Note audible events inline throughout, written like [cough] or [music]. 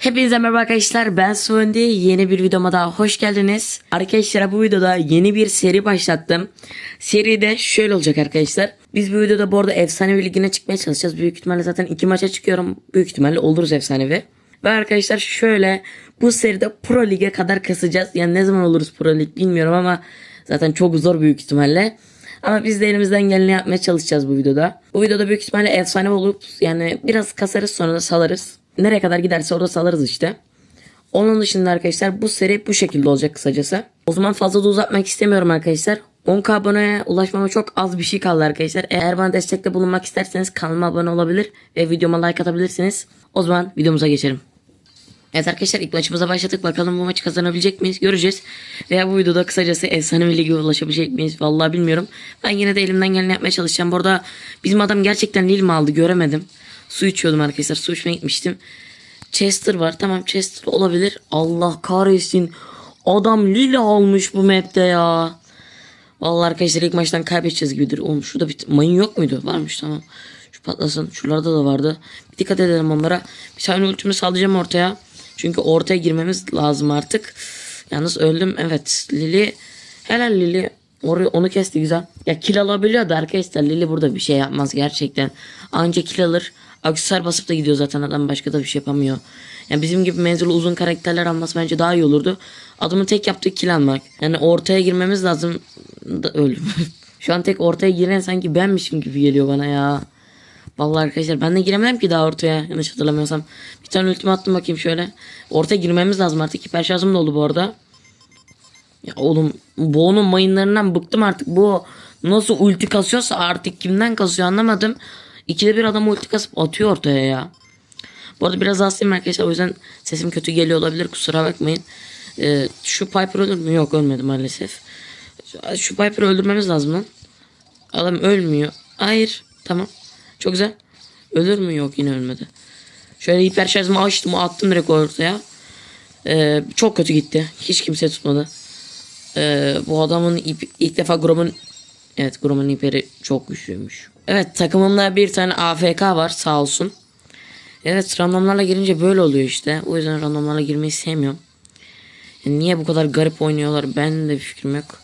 Hepinize merhaba arkadaşlar ben Sundi yeni bir videoma daha hoş geldiniz. Arkadaşlar bu videoda yeni bir seri başlattım. Seri de şöyle olacak arkadaşlar. Biz bu videoda bu arada efsanevi ligine çıkmaya çalışacağız. Büyük ihtimalle zaten iki maça çıkıyorum. Büyük ihtimalle oluruz efsanevi. Ve arkadaşlar şöyle bu seride Pro Lig'e kadar kasacağız. Yani ne zaman oluruz Pro Lig bilmiyorum ama zaten çok zor büyük ihtimalle. Ama biz de elimizden geleni yapmaya çalışacağız bu videoda. Bu videoda büyük ihtimalle efsane olup yani biraz kasarız sonra da salarız. Nereye kadar giderse orada salarız işte. Onun dışında arkadaşlar bu seri bu şekilde olacak kısacası. O zaman fazla da uzatmak istemiyorum arkadaşlar. 10k aboneye ulaşmama çok az bir şey kaldı arkadaşlar. Eğer bana destekte bulunmak isterseniz kanalıma abone olabilir ve videoma like atabilirsiniz. O zaman videomuza geçelim. Evet arkadaşlar ilk maçımıza başladık. Bakalım bu maçı kazanabilecek miyiz? Göreceğiz. Veya bu videoda kısacası efsanevi lige ulaşabilecek miyiz? Vallahi bilmiyorum. Ben yine de elimden geleni yapmaya çalışacağım. Bu arada bizim adam gerçekten Lil mi aldı göremedim. Su içiyordum arkadaşlar. Su içmeye gitmiştim. Chester var. Tamam Chester olabilir. Allah kahretsin. Adam Lil almış bu map'te ya. Vallahi arkadaşlar ilk maçtan kaybedeceğiz gibidir. Oğlum şurada bir mayın yok muydu? Varmış tamam. Şu patlasın. Şuralarda da vardı. Bir dikkat edelim onlara. Bir tane ultimi sallayacağım ortaya. Çünkü ortaya girmemiz lazım artık. Yalnız öldüm. Evet. Lili. Helal Lili. Orayı, onu kesti güzel. Ya kill alabiliyor da arkadaşlar Lili burada bir şey yapmaz gerçekten. Anca kill alır. Aksesuar basıp da gidiyor zaten adam başka da bir şey yapamıyor. Yani bizim gibi menzili uzun karakterler alması bence daha iyi olurdu. Adamın tek yaptığı kill almak. Yani ortaya girmemiz lazım. Da öldüm. [laughs] Şu an tek ortaya giren sanki benmişim gibi geliyor bana ya. Vallahi arkadaşlar ben de giremedim ki daha ortaya yanlış hatırlamıyorsam. Bir tane ultimi attım bakayım şöyle. Ortaya girmemiz lazım artık. Hiper şarjım da oldu bu arada. Ya oğlum Bo'nun mayınlarından bıktım artık. Bu nasıl ulti kasıyorsa artık kimden kasıyor anlamadım. İkide bir adam ulti kasıp atıyor ortaya ya. Bu arada biraz hastayım arkadaşlar o yüzden sesim kötü geliyor olabilir kusura bakmayın. Ee, şu Piper ölür mü? Yok ölmedi maalesef. Şu, Piper'ı öldürmemiz lazım lan. Adam ölmüyor. Hayır tamam. Çok güzel. Ölür mü? Yok yine ölmedi. Şöyle hiper şarjımı açtım attım direkt ortaya. Ee, çok kötü gitti. Hiç kimse tutmadı. Ee, bu adamın ip, ilk defa Grom'un Evet Grom'un hiperi çok güçlüymüş. Evet takımımda bir tane AFK var sağ olsun. Evet randomlarla girince böyle oluyor işte. O yüzden randomlarla girmeyi sevmiyorum. Yani niye bu kadar garip oynuyorlar ben de bir fikrim yok.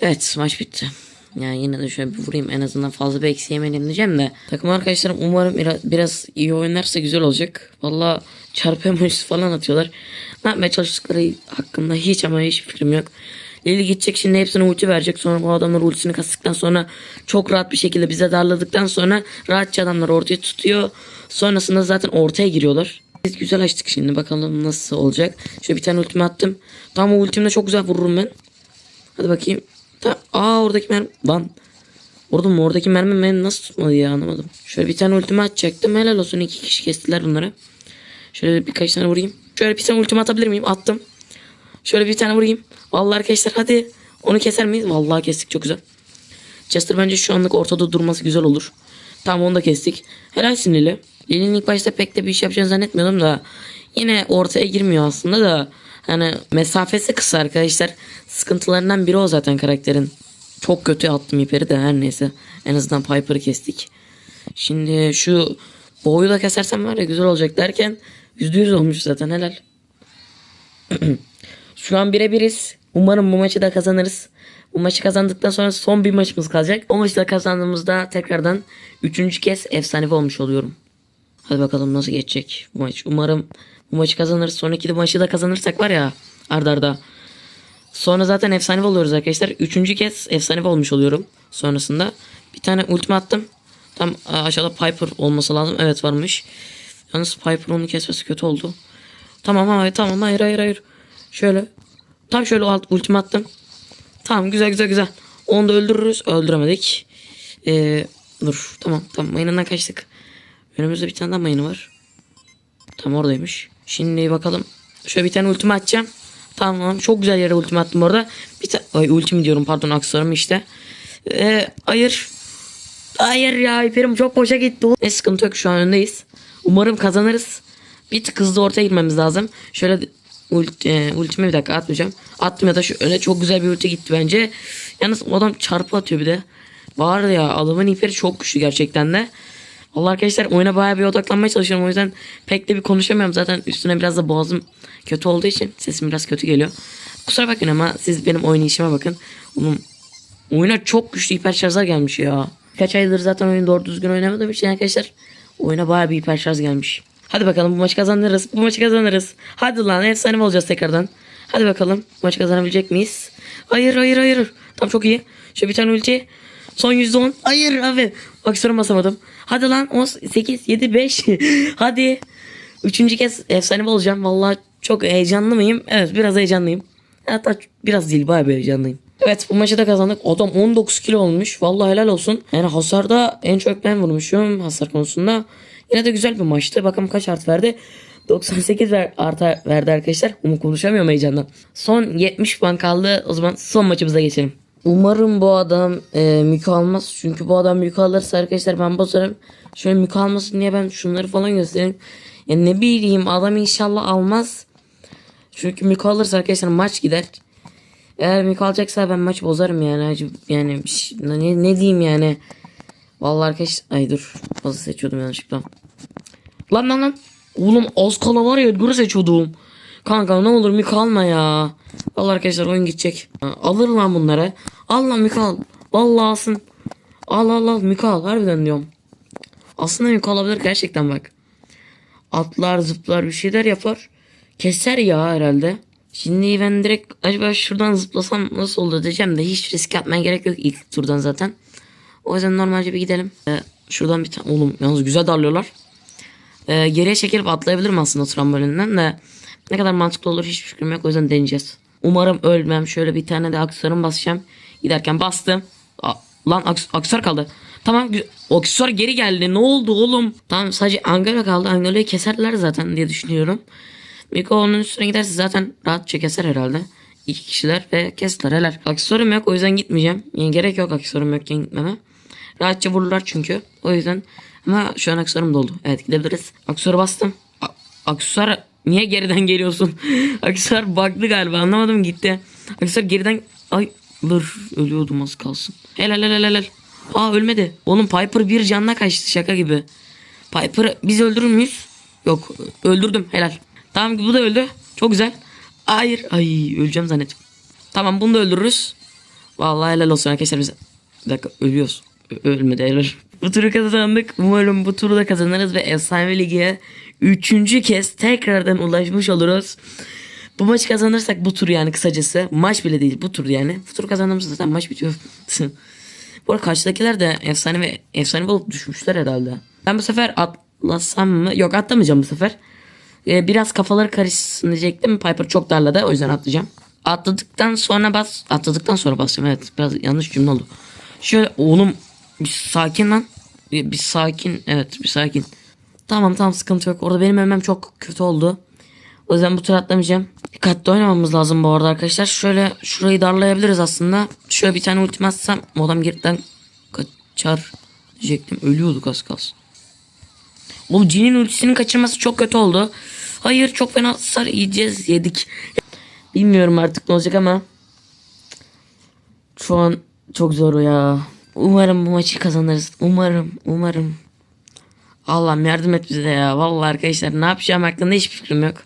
Evet maç bitti. Yani yine de şöyle bir vurayım en azından fazla bir eksi yemeyelim diyeceğim de. Takım arkadaşlarım umarım biraz, biraz iyi oynarsa güzel olacak. Valla çarpı emojisi falan atıyorlar. Ne yapmaya çalıştıkları hakkında hiç ama hiç fikrim yok. Lili gidecek şimdi hepsine ulti verecek. Sonra bu adamlar ultisini kastıktan sonra çok rahat bir şekilde bize darladıktan sonra rahatça adamlar ortaya tutuyor. Sonrasında zaten ortaya giriyorlar. Biz güzel açtık şimdi bakalım nasıl olacak. Şöyle bir tane ultimi attım. Tam o ultimle çok güzel vururum ben. Hadi bakayım. Ta Aa oradaki mermi. Lan. Orada mı? Oradaki mermi beni nasıl tutmadı ya anlamadım. Şöyle bir tane ultimi atacaktım. Helal olsun iki kişi kestiler bunları. Şöyle birkaç tane vurayım. Şöyle bir tane ultimi atabilir miyim? Attım. Şöyle bir tane vurayım. Vallahi arkadaşlar hadi. Onu keser miyiz? Vallahi kestik çok güzel. Chester bence şu anlık ortada durması güzel olur. Tamam onu da kestik. Helalsin Lili. Lili'nin ilk başta pek de bir iş yapacağını zannetmiyordum da. Yine ortaya girmiyor aslında da. Hani mesafesi kısa arkadaşlar. Sıkıntılarından biri o zaten karakterin. Çok kötü attım iperi de her neyse. En azından Piper'ı kestik. Şimdi şu boyu da kesersem var ya güzel olacak derken %100 olmuş zaten helal. [clears throat] Şu an birebiriz. Umarım bu maçı da kazanırız. Bu maçı kazandıktan sonra son bir maçımız kalacak. O maçı da kazandığımızda tekrardan üçüncü kez efsanevi olmuş oluyorum. Hadi bakalım nasıl geçecek bu maç. Umarım bu maçı kazanırız. Sonraki de maçı da kazanırsak var ya ardarda. Arda. Sonra zaten efsanevi oluyoruz arkadaşlar. Üçüncü kez efsanevi olmuş oluyorum. Sonrasında bir tane ultimi attım. Tam aşağıda Piper olması lazım. Evet varmış. Yalnız Piper onu kesmesi kötü oldu. Tamam hayır tamam hayır hayır hayır. Şöyle. Tam şöyle alt ultimi attım. Tamam güzel güzel güzel. Onu da öldürürüz. Öldüremedik. Ee, dur tamam tamam mayınından kaçtık. Önümüzde bir tane daha mayını var. Tam oradaymış. Şimdi bakalım. Şöyle bir tane ultimi atacağım. Tamam çok güzel yere ultimi attım orada. Bir tane ay ultimi diyorum pardon aksesuarım işte. Ee, hayır. Hayır ya iperim çok boşa gitti. Ne sıkıntı yok şu an öndeyiz. Umarım kazanırız. Bir tık hızlı ortaya girmemiz lazım. Şöyle ult, e, ultimi bir dakika atmayacağım. Attım ya da şu öne çok güzel bir ulti gitti bence. Yalnız o adam çarpı atıyor bir de. Var ya adamın iperi çok güçlü gerçekten de. Allah arkadaşlar oyuna bayağı bir odaklanmaya çalışıyorum. O yüzden pek de bir konuşamıyorum. Zaten üstüne biraz da boğazım kötü olduğu için sesim biraz kötü geliyor. Kusura bakmayın ama siz benim oynayışıma bakın. Oğlum oyuna çok güçlü hiper şarjlar gelmiş ya. Kaç aydır zaten oyunu doğru düzgün oynamadığım için arkadaşlar oyuna bayağı bir hiper şarj gelmiş. Hadi bakalım bu maçı kazanırız. Bu maçı kazanırız. Hadi lan efsane olacağız tekrardan. Hadi bakalım maçı kazanabilecek miyiz? Hayır hayır hayır. Tamam çok iyi. Şöyle bir tane ulti. Son %10. Hayır abi. Aksiyonu basamadım. Hadi lan 18, 7, 5. Hadi. Üçüncü kez efsane olacağım. Vallahi çok heyecanlı mıyım? Evet biraz heyecanlıyım. Hatta biraz değil bayağı bir heyecanlıyım. Evet bu maçı da kazandık. Adam 19 kilo olmuş. Vallahi helal olsun. Yani hasarda en çok ben vurmuşum hasar konusunda. Yine de güzel bir maçtı. Bakalım kaç art verdi. 98 ver, arta verdi arkadaşlar. Ama konuşamıyorum heyecandan. Son 70 puan kaldı. O zaman son maçımıza geçelim. Umarım bu adam e, Miko almaz. Çünkü bu adam Miko alırsa arkadaşlar ben bozarım. Şöyle Miko almasın diye ben şunları falan göstereyim. Ya ne bileyim adam inşallah almaz. Çünkü Miko alırsa arkadaşlar maç gider. Eğer Miko alacaksa ben maç bozarım yani. Yani ne, ne diyeyim yani. Vallahi arkadaşlar ay dur. Fazla seçiyordum yanlışlıkla. Lan lan lan. Oğlum az kala var ya Edgar'ı seçiyordum. Kanka ne olur Miko alma ya. Vallahi arkadaşlar oyun gidecek. Alır lan bunları. Al lan Miko al. Vallahi alsın. Al al al Miko al. Harbiden diyorum. Aslında Miko alabilir gerçekten bak. Atlar zıplar bir şeyler yapar. Keser ya herhalde. Şimdi ben direkt acaba şuradan zıplasam nasıl olur diyeceğim de hiç risk yapmaya gerek yok ilk turdan zaten. O yüzden normalce bir gidelim. Ee, şuradan bir tane oğlum yalnız güzel darlıyorlar. Ee, geriye çekilip atlayabilirim aslında trambolinden de ne kadar mantıklı olur hiç fikrim yok o yüzden deneyeceğiz. Umarım ölmem. Şöyle bir tane de aksesuarım basacağım. Giderken bastım. Aa, lan aks aksesuar kaldı. Tamam aksesuar geri geldi. Ne oldu oğlum? Tamam sadece Angela kaldı. Angela'yı keserler zaten diye düşünüyorum. Miko onun üstüne giderse zaten rahatça keser herhalde. İki kişiler ve kestiler helal. Aksesuarım yok o yüzden gitmeyeceğim. Yani gerek yok aksesuarım yokken gitmeme. Rahatça vururlar çünkü. O yüzden ama şu an aksesuarım doldu. Evet gidebiliriz. Aksesuarı bastım. A- aksesuar niye geriden geliyorsun? [laughs] aksesuar bug'lı galiba anlamadım gitti. Aksesuar geriden ay dur ölüyordum az kalsın. Helal helal helal. Aa ölmedi. Oğlum Piper bir canla kaçtı şaka gibi. Piper'ı biz öldürür müyüz? Yok öldürdüm helal. Tamam bu da öldü. Çok güzel. Hayır. Ay öleceğim zannettim. Tamam bunu da öldürürüz. Vallahi helal olsun arkadaşlar bize. Bir dakika ölüyoruz. Ö- ölmedi helal. Bu turu kazandık. Umarım bu turu da kazanırız ve Efsane Ligi'ye üçüncü kez tekrardan ulaşmış oluruz. Bu maçı kazanırsak bu tur yani kısacası. Maç bile değil bu tur yani. Bu tur kazandığımızda zaten maç bitiyor. [laughs] bu arada karşıdakiler de efsane ve efsane olup düşmüşler herhalde. Ben bu sefer atlasam mı? Yok atlamayacağım bu sefer. Ee, biraz kafaları karışsın diyecektim. Piper çok darladı o yüzden atlayacağım. Atladıktan sonra bas. Atladıktan sonra basacağım evet. Biraz yanlış cümle oldu. Şöyle oğlum bir sakin lan. Bir, bir sakin evet bir sakin. Tamam tamam sıkıntı yok. Orada benim ölmem çok kötü oldu. O yüzden bu tur atlamayacağım. Dikkatli oynamamız lazım bu arada arkadaşlar. Şöyle şurayı darlayabiliriz aslında. Şöyle bir tane ultim atsam o adam geriden kaçar diyecektim. Ölüyorduk az kalsın. Oğlum Jin'in ultisinin kaçırması çok kötü oldu. Hayır çok fena hasar yiyeceğiz yedik. Bilmiyorum artık ne olacak ama. Şu an çok zor ya. Umarım bu maçı kazanırız. Umarım umarım. Allah'ım yardım et bize ya. Vallahi arkadaşlar ne yapacağım hakkında hiçbir fikrim yok.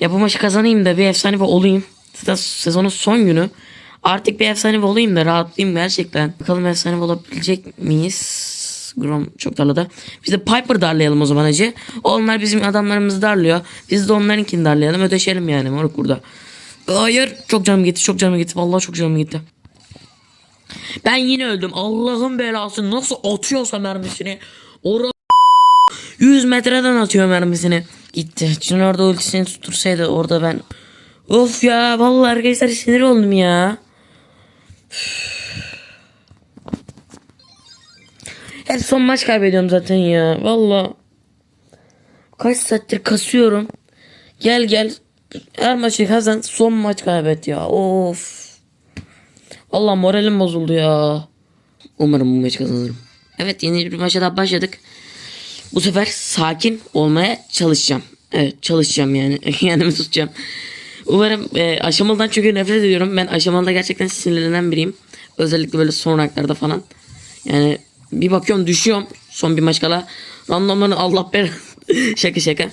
Ya bu maçı kazanayım da bir efsane olayım. Sezonun son günü. Artık bir efsane olayım da rahatlayayım gerçekten. Bakalım efsane olabilecek miyiz? Grom çok darladı. Biz de Piper darlayalım o zaman hacı. Onlar bizim adamlarımızı darlıyor. Biz de onlarınkini darlayalım. Ödeşelim yani moruk burada. Hayır. Çok canım gitti. Çok canım gitti. Vallahi çok canım gitti. Ben yine öldüm. Allah'ın belası nasıl atıyorsa mermisini. Ora 100 metreden atıyor mermisini. Gitti. Çünkü orada ultisini tutursaydı orada ben. Of ya vallahi arkadaşlar sinir oldum ya. Hep son maç kaybediyorum zaten ya. Valla. Kaç saattir kasıyorum. Gel gel. Her maçı kazan. Son maç kaybet ya. Of. Allah moralim bozuldu ya. Umarım bu maçı kazanırım. Evet yeni bir maça daha başladık. Bu sefer sakin olmaya çalışacağım. Evet çalışacağım yani. [laughs] Kendimi tutacağım. Umarım e, aşamalıdan çünkü nefret ediyorum. Ben aşamalıda gerçekten sinirlenen biriyim. Özellikle böyle son ranklarda falan. Yani bir bakıyorum düşüyorum. Son bir maç kala. Randomların Allah ber. [laughs] şaka şaka.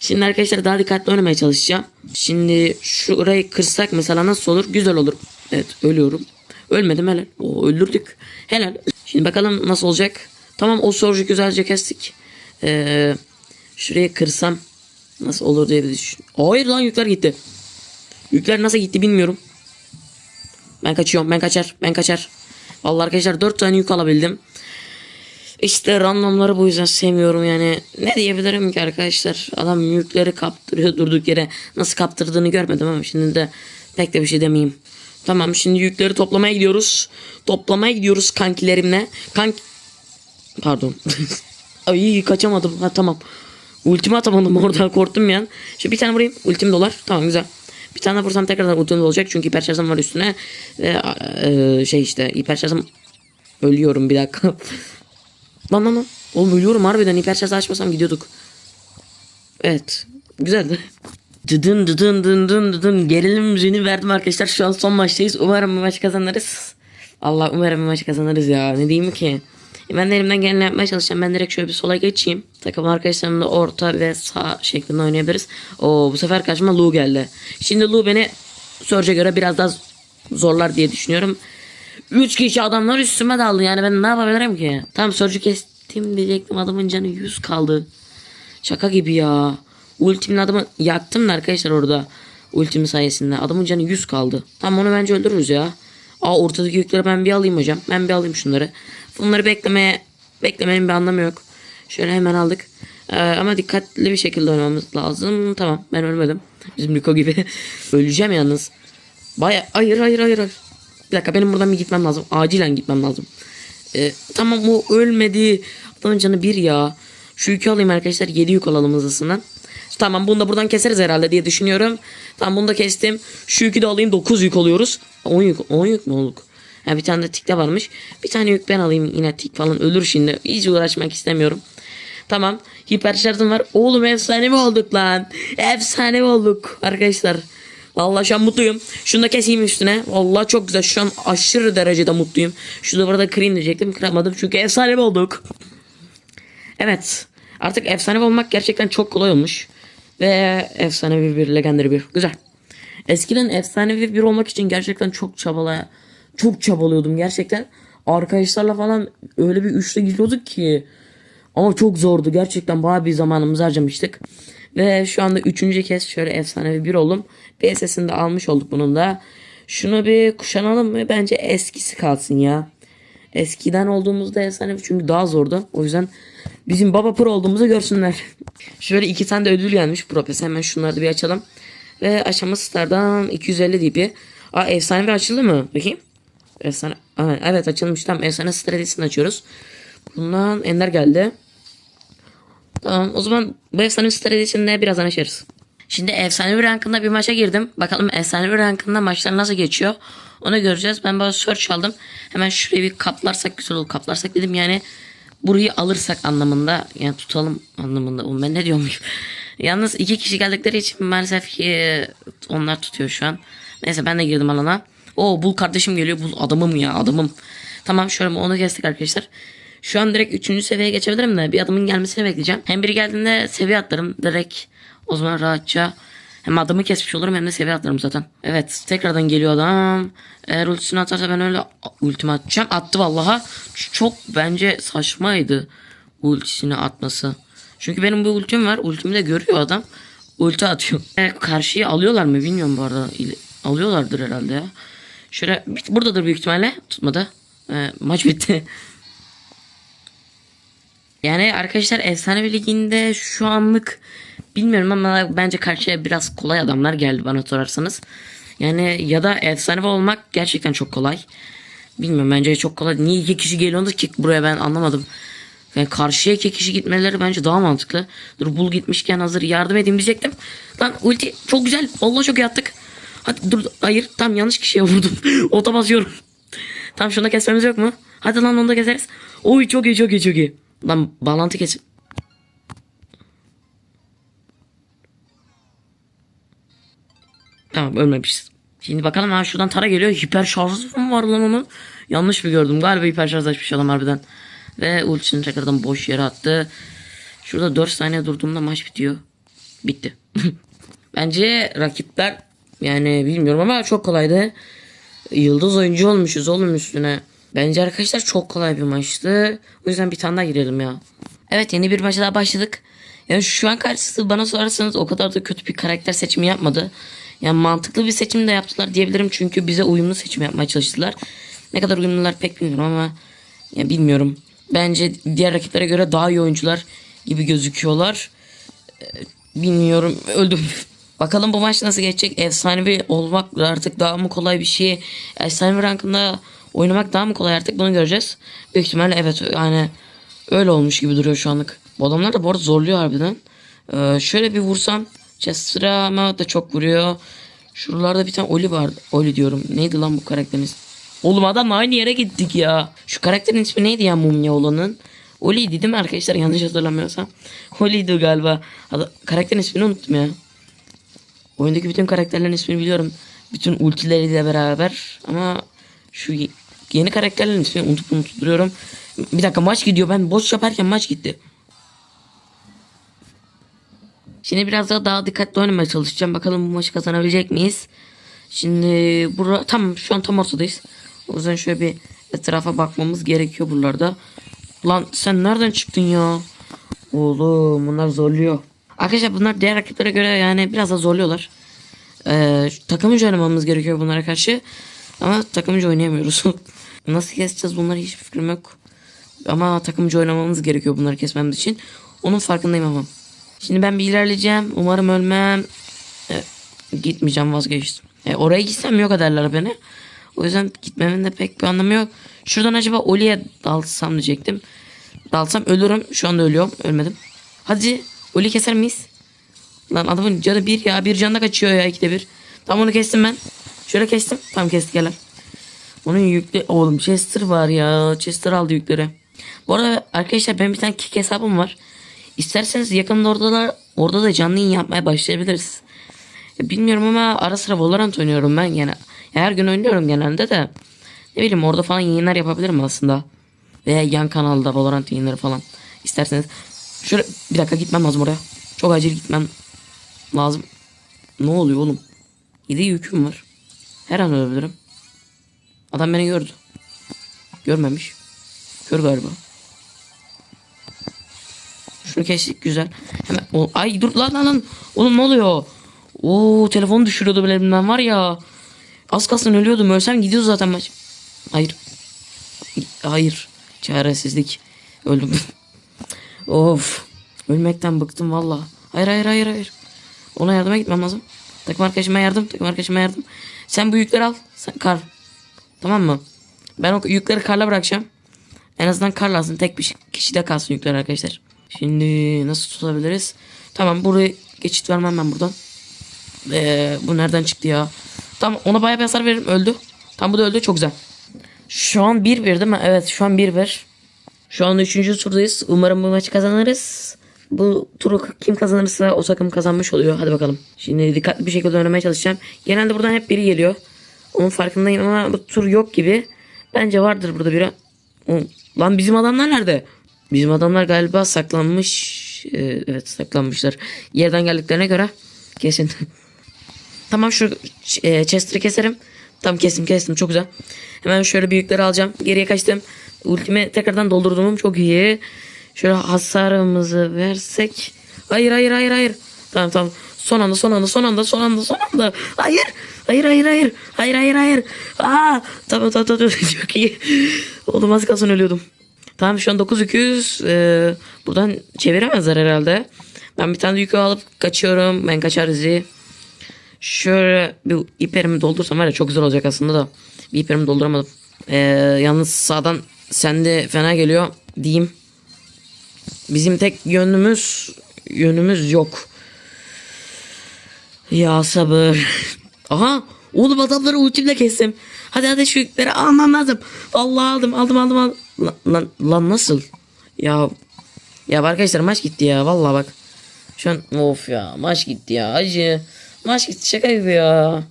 Şimdi arkadaşlar daha dikkatli oynamaya çalışacağım. Şimdi şurayı kırsak mesela nasıl olur? Güzel olur. Evet ölüyorum. Ölmedim helal. O öldürdük. Helal. Şimdi bakalım nasıl olacak. Tamam o sorucu güzelce kestik. Ee, şuraya kırsam nasıl olur diye bir düşün. Hayır lan yükler gitti. Yükler nasıl gitti bilmiyorum. Ben kaçıyorum. Ben kaçar. Ben kaçar. Vallahi arkadaşlar 4 tane yük alabildim. İşte randomları bu yüzden sevmiyorum yani. Ne diyebilirim ki arkadaşlar? Adam yükleri kaptırıyor [laughs] durduk yere. Nasıl kaptırdığını görmedim ama şimdi de pek de bir şey demeyeyim. Tamam şimdi yükleri toplamaya gidiyoruz. Toplamaya gidiyoruz kankilerimle. Kank... Pardon. [laughs] Ay kaçamadım. Ha tamam. Ultimi atamadım [laughs] orada korktum ya. Şimdi bir tane vurayım. Ultim dolar. Tamam güzel. Bir tane vursam tekrardan ultim olacak çünkü hiper var üstüne. Ve e, şey işte hiper şarjım ölüyorum bir dakika. Lan lan lan. Oğlum ölüyorum harbiden hiper şarjı açmasam gidiyorduk. Evet. Güzeldi. Dıdın dıdın dıdın dıdın dıdın. Gerilim müziğini verdim arkadaşlar. Şu an son maçtayız. Umarım bu maç kazanırız. Allah umarım bu maç kazanırız ya. Ne diyeyim ki? E, Ben de elimden geleni yapmaya çalışacağım. Ben direkt şöyle bir sola geçeyim. Takım arkadaşlarımla orta ve sağ şeklinde oynayabiliriz. Oo bu sefer karşıma Lu geldi. Şimdi Lu beni Surge'e göre biraz daha zorlar diye düşünüyorum. 3 kişi adamlar üstüme daldı yani ben ne yapabilirim ki? Tam Surge'ü kestim diyecektim adamın canı 100 kaldı. Şaka gibi ya. Ultimin adamı yaktım da arkadaşlar orada. Ultimi sayesinde. Adamın canı 100 kaldı. Tamam onu bence öldürürüz ya. Aa ortadaki yükleri ben bir alayım hocam. Ben bir alayım şunları. Bunları beklemeye beklemenin bir anlamı yok. Şöyle hemen aldık. Ee, ama dikkatli bir şekilde oynamamız lazım. Tamam ben ölmedim. Bizim Rico gibi. [laughs] Öleceğim yalnız. Baya hayır hayır hayır hayır. Bir dakika benim buradan bir gitmem lazım. Acilen gitmem lazım. Ee, tamam o ölmedi. Adamın canı bir ya. Şu yükü alayım arkadaşlar. 7 yük alalım hızlısından. Tamam bunu da buradan keseriz herhalde diye düşünüyorum. Tamam bunu da kestim. Şu yükü de alayım 9 yük oluyoruz. 10 yük 10 yük mü olduk? Ha, bir tane de tikte varmış. Bir tane yük ben alayım yine tik falan ölür şimdi. Hiç uğraşmak istemiyorum. Tamam. Hiper şarjım var. Oğlum efsane mi olduk lan? Efsane mi olduk arkadaşlar. Vallahi şu an mutluyum. Şunu da keseyim üstüne. Vallahi çok güzel. Şu an aşırı derecede mutluyum. Şu da burada kırayım diyecektim. Kıramadım çünkü efsane olduk? Evet. Artık efsane olmak gerçekten çok kolay olmuş. Ve efsanevi bir legendary bir. Güzel. Eskiden efsanevi bir olmak için gerçekten çok çabalaya çok çabalıyordum gerçekten. Arkadaşlarla falan öyle bir üçlü gidiyorduk ki. Ama çok zordu. Gerçekten bayağı bir zamanımızı harcamıştık. Ve şu anda üçüncü kez şöyle efsanevi bir oldum. PSS'ini de almış olduk bunun da. Şunu bir kuşanalım mı? Bence eskisi kalsın ya. Eskiden olduğumuzda efsane çünkü daha zordu. O yüzden bizim baba pro olduğumuzu görsünler. [laughs] Şöyle iki tane de ödül gelmiş pro pes. Hemen şunları da bir açalım. Ve aşama stardan 250 DP. Aa efsane bir açıldı mı? Bakayım. Efsane. Aa, evet açılmış. Tamam efsane stratejisini açıyoruz. Bundan Ender geldi. Tamam o zaman bu efsane stratejisini de birazdan açarız. Şimdi efsanevi rankında bir maça girdim. Bakalım efsanevi rankında maçlar nasıl geçiyor. Onu göreceğiz. Ben bazı search aldım. Hemen şurayı bir kaplarsak güzel olur. Kaplarsak dedim yani burayı alırsak anlamında. Yani tutalım anlamında. Oğlum ben ne diyormuşum. [laughs] Yalnız iki kişi geldikleri için maalesef ki onlar tutuyor şu an. Neyse ben de girdim alana. O bul kardeşim geliyor. Bul adamım ya adamım. Tamam şöyle onu kestik arkadaşlar. Şu an direkt 3. seviyeye geçebilirim de bir adamın gelmesini bekleyeceğim. Hem biri geldiğinde seviye atlarım. Direkt o zaman rahatça hem adamı kesmiş olurum hem de seviye atlarım zaten. Evet tekrardan geliyor adam. Eğer ultisini atarsa ben öyle ultimi atacağım. Attı vallaha. Çok bence saçmaydı ultisini atması. Çünkü benim bir ultim var. Ultimi de görüyor adam. Ulti atıyor. E, karşıyı alıyorlar mı bilmiyorum bu arada. Alıyorlardır herhalde ya. Şöyle buradadır büyük ihtimalle. Tutmadı. E, maç bitti. [laughs] Yani arkadaşlar efsane liginde şu anlık bilmiyorum ama bence karşıya biraz kolay adamlar geldi bana sorarsanız. Yani ya da efsane olmak gerçekten çok kolay. Bilmiyorum bence çok kolay. Niye iki kişi geliyordu ki buraya ben anlamadım. Yani karşıya iki kişi gitmeleri bence daha mantıklı. Dur bul gitmişken hazır yardım edeyim diyecektim. Lan ulti çok güzel. Allah çok iyi attık. Hadi dur hayır tam yanlış kişiye vurdum. [laughs] Ota basıyorum. Tam şunu da kesmemiz yok mu? Hadi lan onu da keseriz. Oy çok iyi çok iyi çok iyi. Lan bağlantı kes. Tamam ölmemişiz. Şimdi bakalım ha şuradan Tara geliyor. Hiper şarjı mı var lan onun? Yanlış mı gördüm? Galiba hiper şarj açmış adam harbiden. Ve ultisini tekrardan boş yere attı. Şurada 4 saniye durduğumda maç bitiyor. Bitti. [laughs] Bence rakipler yani bilmiyorum ama çok kolaydı. Yıldız oyuncu olmuşuz oğlum üstüne. Bence arkadaşlar çok kolay bir maçtı. O yüzden bir tane daha girelim ya. Evet yeni bir maça daha başladık. Yani şu an karşısı bana sorarsanız o kadar da kötü bir karakter seçimi yapmadı. Yani mantıklı bir seçim de yaptılar diyebilirim. Çünkü bize uyumlu seçim yapmaya çalıştılar. Ne kadar uyumlular pek bilmiyorum ama ya bilmiyorum. Bence diğer rakiplere göre daha iyi oyuncular gibi gözüküyorlar. Ee, Bilmiyorum öldüm. [laughs] Bakalım bu maç nasıl geçecek? Efsanevi olmak artık daha mı kolay bir şey? Efsanevi rankında oynamak daha mı kolay artık bunu göreceğiz. Büyük ihtimalle evet yani öyle olmuş gibi duruyor şu anlık. Bu adamlar da bu arada zorluyor harbiden. Ee, şöyle bir vursam Chester'a ama da çok vuruyor. Şuralarda bir tane Oli var. Oli diyorum. Neydi lan bu karakteriniz? Oğlum adamla aynı yere gittik ya. Şu karakterin ismi neydi ya mumya olanın? Oli'ydi değil mi arkadaşlar yanlış hatırlamıyorsam. [laughs] Oli'ydi galiba. Ada- karakterin ismini unuttum ya. Oyundaki bütün karakterlerin ismini biliyorum. Bütün ultileriyle beraber. Ama şu yeni karakterlerin ismini unutup duruyorum. Bir dakika maç gidiyor. Ben boş yaparken maç gitti. Şimdi biraz daha daha dikkatli oynamaya çalışacağım. Bakalım bu maçı kazanabilecek miyiz? Şimdi bura tam şu an tam ortadayız. O yüzden şöyle bir etrafa bakmamız gerekiyor buralarda. Lan sen nereden çıktın ya? Oğlum bunlar zorluyor. Arkadaşlar bunlar diğer rakiplere göre yani biraz da zorluyorlar. Ee, takımcı oynamamız gerekiyor bunlara karşı. Ama takımcı oynayamıyoruz. [laughs] Nasıl keseceğiz bunları hiç fikrim yok. Ama takımcı oynamamız gerekiyor bunları kesmemiz için. Onun farkındayım ama. Şimdi ben bir ilerleyeceğim. Umarım ölmem. E, gitmeyeceğim vazgeçtim. E, oraya gitsem yok ederler beni. O yüzden gitmemin de pek bir anlamı yok. Şuradan acaba Oli'ye dalsam diyecektim. Dalsam ölürüm. Şu anda ölüyorum. Ölmedim. Hadi Oli keser miyiz? Lan adamın canı bir ya. Bir canına kaçıyor ya ikide bir. Tam onu kestim ben. Şöyle kestim. Tam kestik helal. Onun yükle... Oğlum Chester var ya. Chester aldı yükleri. Bu arada arkadaşlar benim bir tane kick hesabım var. İsterseniz yakında orada da, orada da canlı yayın yapmaya başlayabiliriz. Ya Bilmiyorum ama ara sıra Valorant oynuyorum ben yani. Her gün oynuyorum genelde de. Ne bileyim orada falan yayınlar yapabilirim aslında. Veya yan kanalda Valorant yayınları falan. İsterseniz. Şöyle bir dakika gitmem lazım oraya. Çok acil gitmem lazım. Ne oluyor oğlum? Yedi yüküm var. Her an ölebilirim. Adam beni gördü. Görmemiş. Kör galiba. Şunu kestik güzel. Hemen o, ay dur lan lan lan. Oğlum ne oluyor? Oo telefonu düşürüyordu elimden var ya. Az kalsın ölüyordum. Ölsem gidiyor zaten maç. Hayır. Hayır. Çaresizlik. Öldüm. [laughs] of. Ölmekten bıktım valla. Hayır hayır hayır hayır. Ona yardıma gitmem lazım. Takım arkadaşıma yardım. Takım arkadaşıma yardım. Sen bu yükleri al. Sen kar. Tamam mı? Ben o yükleri karla bırakacağım. En azından kar lazım. Tek bir kişide kalsın yükler arkadaşlar. Şimdi nasıl tutabiliriz? Tamam buraya geçit vermem ben buradan. Ee, bu nereden çıktı ya? Tamam ona bayağı bir hasar veririm. Öldü. Tam bu da öldü. Çok güzel. Şu an 1-1 değil mi? Evet şu an 1-1. Şu an 3. turdayız. Umarım bu maçı kazanırız. Bu turu kim kazanırsa o takım kazanmış oluyor. Hadi bakalım. Şimdi dikkatli bir şekilde oynamaya çalışacağım. Genelde buradan hep biri geliyor. Onun farkındayım ama bu tur yok gibi. Bence vardır burada biri. Lan bizim adamlar nerede? Bizim adamlar galiba saklanmış. Ee, evet saklanmışlar. Yerden geldiklerine göre kesin. [laughs] tamam şu e, Chester'ı keserim. Tam kestim kestim çok güzel. Hemen şöyle büyükleri alacağım. Geriye kaçtım. Ultime tekrardan doldurduğum çok iyi. Şöyle hasarımızı versek. Hayır hayır hayır hayır. Tamam tamam. Son anda son anda son anda son anda son anda. Hayır. Hayır hayır hayır. Hayır hayır hayır. Aa, tamam tamam tamam. çok [laughs] iyi. Oğlum az kalsın ölüyordum. Tamam şu an 9200. Ee, buradan çeviremezler herhalde. Ben bir tane yükü alıp kaçıyorum. Ben kaçar izi. Şöyle bir iperimi doldursam var ya çok güzel olacak aslında da. Bir iperimi dolduramadım. Ee, yalnız sağdan sende fena geliyor diyeyim. Bizim tek yönümüz yönümüz yok. Ya sabır. Aha oğlum adamları ultimle kestim. Hadi hadi şu yükleri almam lazım. Allah aldım aldım aldım aldım. Lan, lan, lan nasıl? Ya ya arkadaşlar maç gitti ya vallahi bak. Şu an of ya maç gitti ya acı. Maç gitti şaka gibi ya.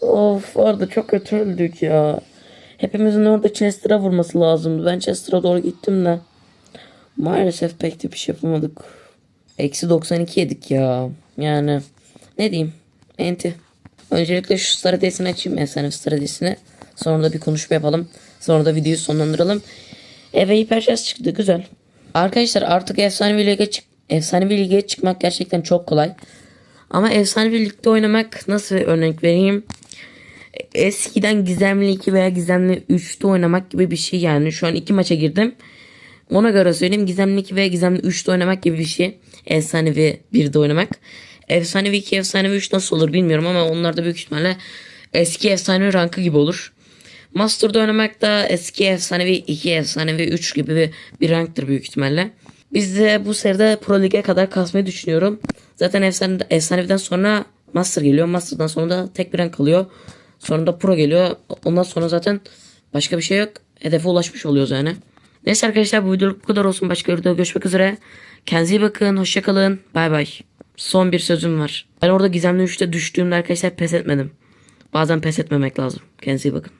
Of orada çok kötü öldük ya. Hepimizin orada Chester'a vurması lazımdı. Ben Chester'a doğru gittim de. Maalesef pek de bir şey yapamadık. Eksi 92 yedik ya. Yani ne diyeyim. Enti. Öncelikle şu stratejisini açayım. Efsane stratejisini. Sonra da bir konuşma yapalım. Sonra da videoyu sonlandıralım. Eve hiperşarj çıktı. Güzel. Arkadaşlar artık efsane lige çık efsane lige çıkmak gerçekten çok kolay. Ama efsane ligde oynamak nasıl örnek vereyim? Eskiden gizemli 2 veya gizemli 3'te oynamak gibi bir şey yani. Şu an iki maça girdim. Ona göre söyleyeyim gizemli 2 veya gizemli 3'te oynamak gibi bir şey. Efsanevi 1'de oynamak. Efsanevi 2, efsanevi 3 nasıl olur bilmiyorum ama onlar da büyük ihtimalle eski efsanevi rankı gibi olur. Master'da oynamak da eski efsanevi 2, efsanevi 3 gibi bir, bir ranktır büyük ihtimalle. Biz de bu seride Pro Lig'e kadar kasmayı düşünüyorum. Zaten efsane, efsaneviden sonra Master geliyor. Master'dan sonra da tek bir rank kalıyor. Sonra da Pro geliyor. Ondan sonra zaten başka bir şey yok. Hedefe ulaşmış oluyoruz yani. Neyse arkadaşlar bu videoluk bu kadar olsun. Başka videoda görüşmek üzere. Kendinize iyi bakın. Hoşçakalın. Bay bay. Son bir sözüm var. Ben orada gizemli 3'te düştüğümde arkadaşlar pes etmedim. Bazen pes etmemek lazım. Kendinize iyi bakın.